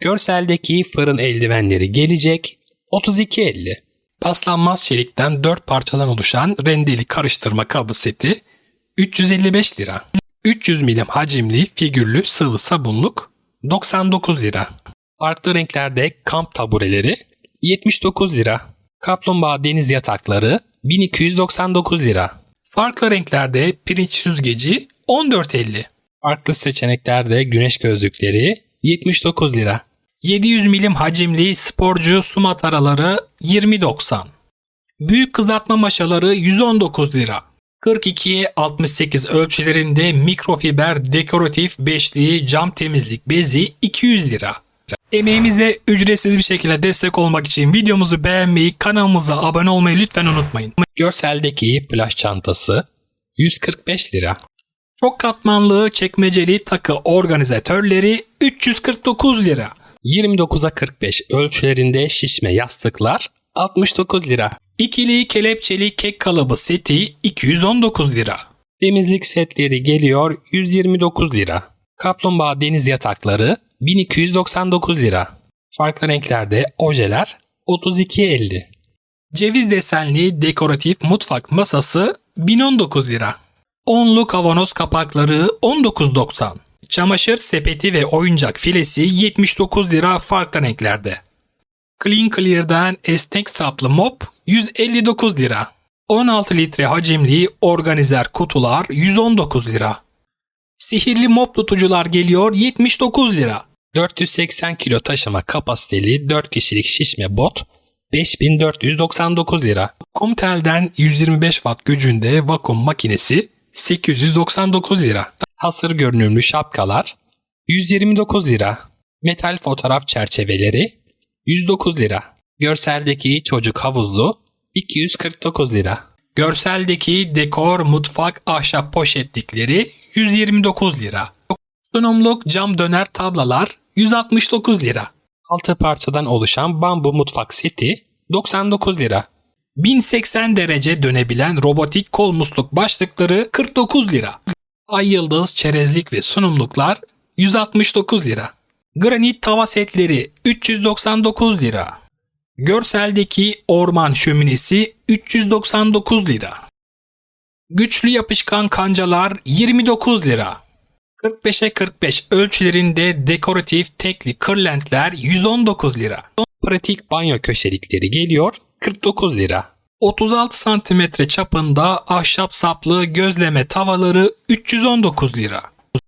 Görseldeki fırın eldivenleri gelecek 32.50. Paslanmaz çelikten 4 parçadan oluşan rendeli karıştırma kabı seti 355 lira. 300 milim hacimli figürlü sıvı sabunluk 99 lira. Farklı renklerde kamp tabureleri 79 lira. Kaplumbağa deniz yatakları 1299 lira. Farklı renklerde pirinç süzgeci 14.50. Farklı seçeneklerde güneş gözlükleri 79 lira. 700 milim hacimli sporcu su mataraları 20.90. Büyük kızartma maşaları 119 lira. 42'ye 68 ölçülerinde mikrofiber dekoratif beşli cam temizlik bezi 200 lira. Emeğimize ücretsiz bir şekilde destek olmak için videomuzu beğenmeyi, kanalımıza abone olmayı lütfen unutmayın. Görseldeki plaj çantası 145 lira. Çok katmanlı çekmeceli takı organizatörleri 349 lira. 29'a 45 ölçülerinde şişme yastıklar 69 lira. İkili kelepçeli kek kalıbı seti 219 lira. Temizlik setleri geliyor 129 lira. Kaplumbağa deniz yatakları 1299 lira. Farklı renklerde ojeler 32.50. Ceviz desenli dekoratif mutfak masası 1019 lira. Onlu kavanoz kapakları 19.90. Çamaşır sepeti ve oyuncak filesi 79 lira farklı renklerde. Clean Clear'dan esnek saplı mop 159 lira. 16 litre hacimli organizer kutular 119 lira. Sihirli mop tutucular geliyor 79 lira. 480 kilo taşıma kapasiteli 4 kişilik şişme bot 5499 lira. Kumtel'den 125 watt gücünde vakum makinesi 899 lira. Hasır görünümlü şapkalar 129 lira. Metal fotoğraf çerçeveleri 109 lira. Görseldeki çocuk havuzlu 249 lira. Görseldeki dekor mutfak ahşap poşetlikleri 129 lira. Sunumluk cam döner tablalar 169 lira. 6 parçadan oluşan bambu mutfak seti 99 lira. 1080 derece dönebilen robotik kol musluk başlıkları 49 lira. Ay yıldız çerezlik ve sunumluklar 169 lira. Granit tava setleri 399 lira. Görseldeki orman şöminesi 399 lira. Güçlü yapışkan kancalar 29 lira. 45'e 45 ölçülerinde dekoratif tekli kırlentler 119 lira. Pratik banyo köşelikleri geliyor 49 lira. 36 santimetre çapında ahşap saplı gözleme tavaları 319 lira.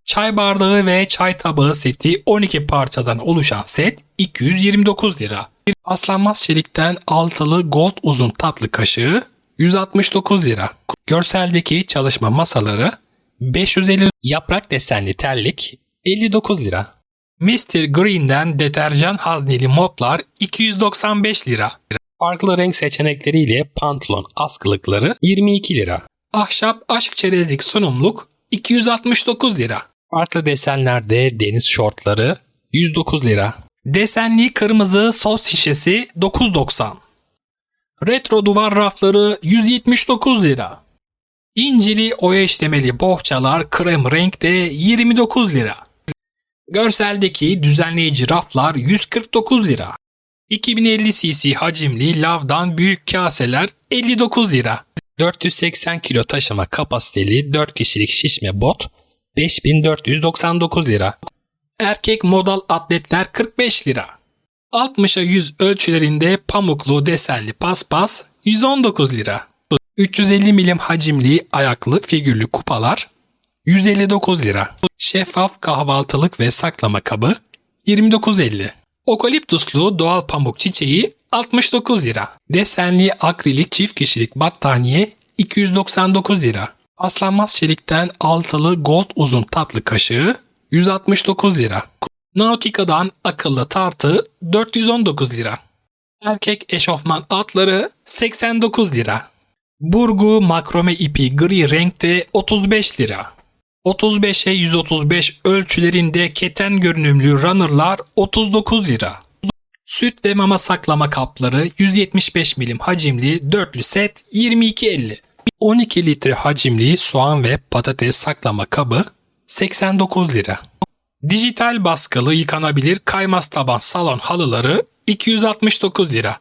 Çay bardağı ve çay tabağı seti 12 parçadan oluşan set 229 lira. Bir paslanmaz çelikten altılı gold uzun tatlı kaşığı 169 lira. Görseldeki çalışma masaları 550 yaprak desenli terlik 59 lira. Mr. Green'den deterjan hazneli moplar 295 lira. Farklı renk seçenekleriyle pantolon askılıkları 22 lira. Ahşap aşk çerezlik sunumluk 269 lira. Farklı desenlerde deniz şortları 109 lira. Desenli kırmızı sos şişesi 9.90. Retro duvar rafları 179 lira. İncili oya işlemeli bohçalar krem renkte 29 lira. Görseldeki düzenleyici raflar 149 lira. 2050 cc hacimli lavdan büyük kaseler 59 lira. 480 kilo taşıma kapasiteli 4 kişilik şişme bot 5499 lira. Erkek modal atletler 45 lira. 60'a 100 ölçülerinde pamuklu desenli paspas 119 lira. 350 milim hacimli ayaklı figürlü kupalar 159 lira. Şeffaf kahvaltılık ve saklama kabı 29.50. Okaliptuslu doğal pamuk çiçeği 69 lira. Desenli akrilik çift kişilik battaniye 299 lira. Aslanmaz çelikten altılı gold uzun tatlı kaşığı 169 lira. Nautica'dan akıllı tartı 419 lira. Erkek eşofman atları 89 lira. Burgu makrome ipi gri renkte 35 lira. 35'e 135 ölçülerinde keten görünümlü runner'lar 39 lira. Süt ve mama saklama kapları 175 milim hacimli dörtlü set 22.50. 12 litre hacimli soğan ve patates saklama kabı 89 lira. Dijital baskılı yıkanabilir kaymaz taban salon halıları 269 lira.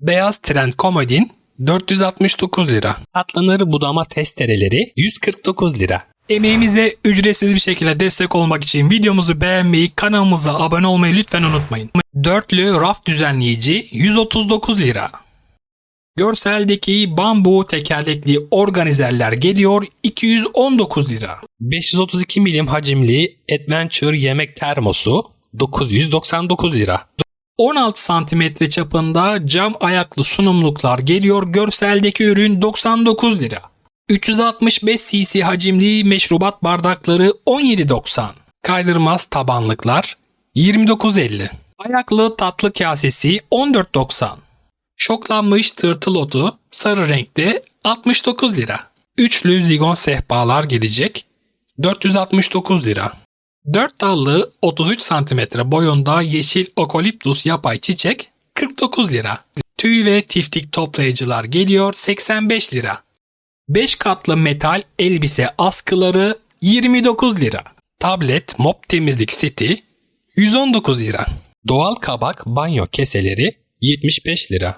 Beyaz trend komodin 469 lira. Atlanır budama testereleri 149 lira. Emeğimize ücretsiz bir şekilde destek olmak için videomuzu beğenmeyi, kanalımıza abone olmayı lütfen unutmayın. Dörtlü raf düzenleyici 139 lira. Görseldeki bambu tekerlekli organizerler geliyor 219 lira. 532 milim hacimli Adventure yemek termosu 999 lira. 16 santimetre çapında cam ayaklı sunumluklar geliyor. Görseldeki ürün 99 lira. 365 cc hacimli meşrubat bardakları 17.90. Kaydırmaz tabanlıklar 29.50. Ayaklı tatlı kasesi 14.90. Şoklanmış tırtıl otu sarı renkte 69 lira. Üçlü zigon sehpalar gelecek 469 lira. 4 dallı 33 cm boyunda yeşil okoliptus yapay çiçek 49 lira. Tüy ve tiftik toplayıcılar geliyor 85 lira. 5 katlı metal elbise askıları 29 lira. Tablet mop temizlik seti 119 lira. Doğal kabak banyo keseleri 75 lira.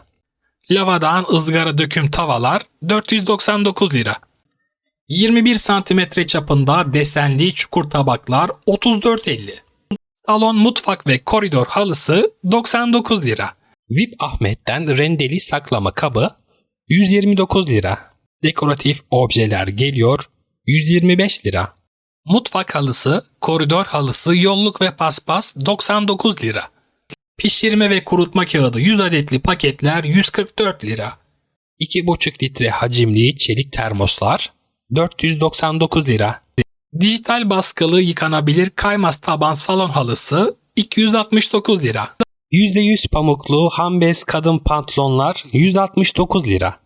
Lavadan ızgara döküm tavalar 499 lira. 21 santimetre çapında desenli çukur tabaklar 34.50. Salon mutfak ve koridor halısı 99 lira. VIP Ahmet'ten rendeli saklama kabı 129 lira. Dekoratif objeler geliyor 125 lira. Mutfak halısı, koridor halısı, yolluk ve paspas 99 lira. Pişirme ve kurutma kağıdı 100 adetli paketler 144 lira. 2,5 litre hacimli çelik termoslar 499 lira. Dijital baskılı yıkanabilir kaymaz taban salon halısı 269 lira. %100 pamuklu hambez kadın pantolonlar 169 lira.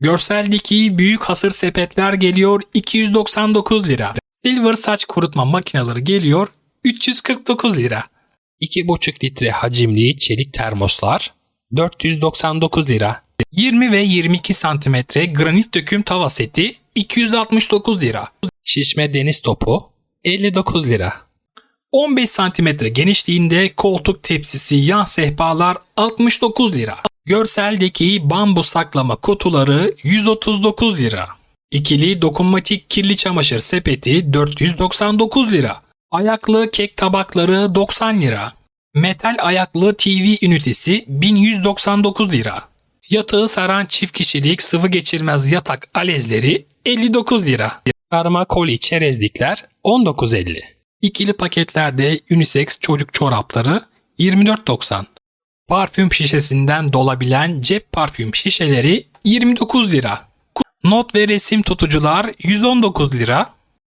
Görseldeki büyük hasır sepetler geliyor 299 lira. Silver saç kurutma makineleri geliyor 349 lira. 2,5 litre hacimli çelik termoslar 499 lira. 20 ve 22 santimetre granit döküm tava seti 269 lira. Şişme deniz topu 59 lira. 15 santimetre genişliğinde koltuk tepsisi yan sehpalar 69 lira. Görseldeki bambu saklama kutuları 139 lira. İkili dokunmatik kirli çamaşır sepeti 499 lira. Ayaklı kek tabakları 90 lira. Metal ayaklı TV ünitesi 1199 lira. Yatağı saran çift kişilik sıvı geçirmez yatak alezleri 59 lira. Karma koli çerezlikler 19.50. İkili paketlerde unisex çocuk çorapları 24.90. Parfüm şişesinden dolabilen cep parfüm şişeleri 29 lira. Not ve resim tutucular 119 lira.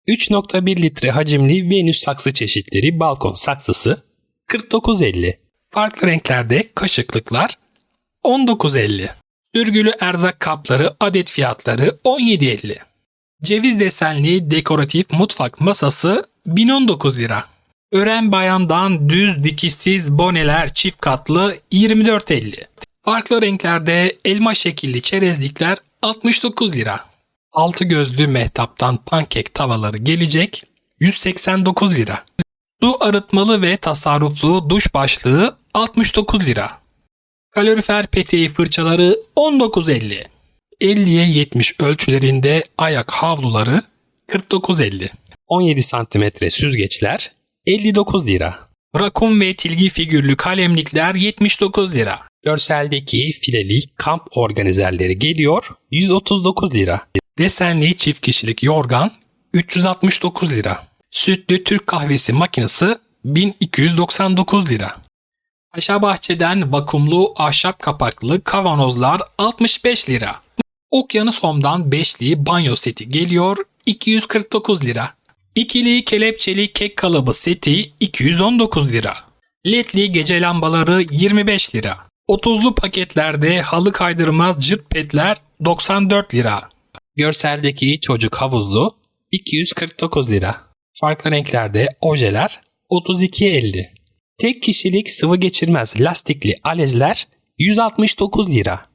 3.1 litre hacimli Venüs saksı çeşitleri balkon saksısı 49.50. Farklı renklerde kaşıklıklar 19.50. Sürgülü erzak kapları adet fiyatları 17.50. Ceviz desenli dekoratif mutfak masası 1019 lira. Ören bayandan düz dikişsiz boneler çift katlı 24.50. Farklı renklerde elma şekilli çerezlikler 69 lira. Altı gözlü mehtaptan pankek tavaları gelecek 189 lira. Su arıtmalı ve tasarruflu duş başlığı 69 lira. Kalorifer peteği fırçaları 19.50. 50'ye 70 ölçülerinde ayak havluları 49.50. 17 santimetre süzgeçler 59 lira. Rakun ve tilgi figürlü kalemlikler 79 lira. Görseldeki fileli kamp organizerleri geliyor 139 lira. Desenli çift kişilik yorgan 369 lira. Sütlü Türk kahvesi makinesi 1299 lira. Paşa Bahçe'den vakumlu ahşap kapaklı kavanozlar 65 lira. Okyanus Home'dan beşli banyo seti geliyor 249 lira. İkili kelepçeli kek kalıbı seti 219 lira. Ledli gece lambaları 25 lira. 30'lu paketlerde halı kaydırmaz cırt petler 94 lira. Görseldeki çocuk havuzlu 249 lira. Farklı renklerde ojeler 32.50. Tek kişilik sıvı geçirmez lastikli alezler 169 lira.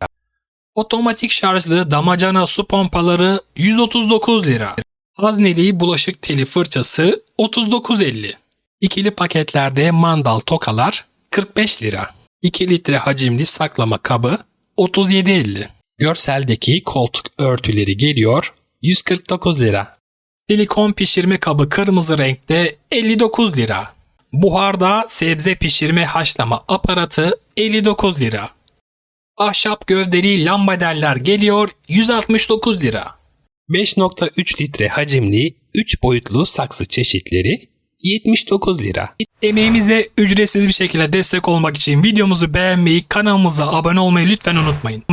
Otomatik şarjlı damacana su pompaları 139 lira. Hazneli bulaşık teli fırçası 39.50. İkili paketlerde mandal tokalar 45 lira. 2 litre hacimli saklama kabı 37.50. Görseldeki koltuk örtüleri geliyor 149 lira. Silikon pişirme kabı kırmızı renkte 59 lira. Buharda sebze pişirme haşlama aparatı 59 lira. Ahşap gövdeli lambaderler geliyor 169 lira. 5.3 litre hacimli 3 boyutlu saksı çeşitleri 79 lira. Emeğimize ücretsiz bir şekilde destek olmak için videomuzu beğenmeyi, kanalımıza abone olmayı lütfen unutmayın.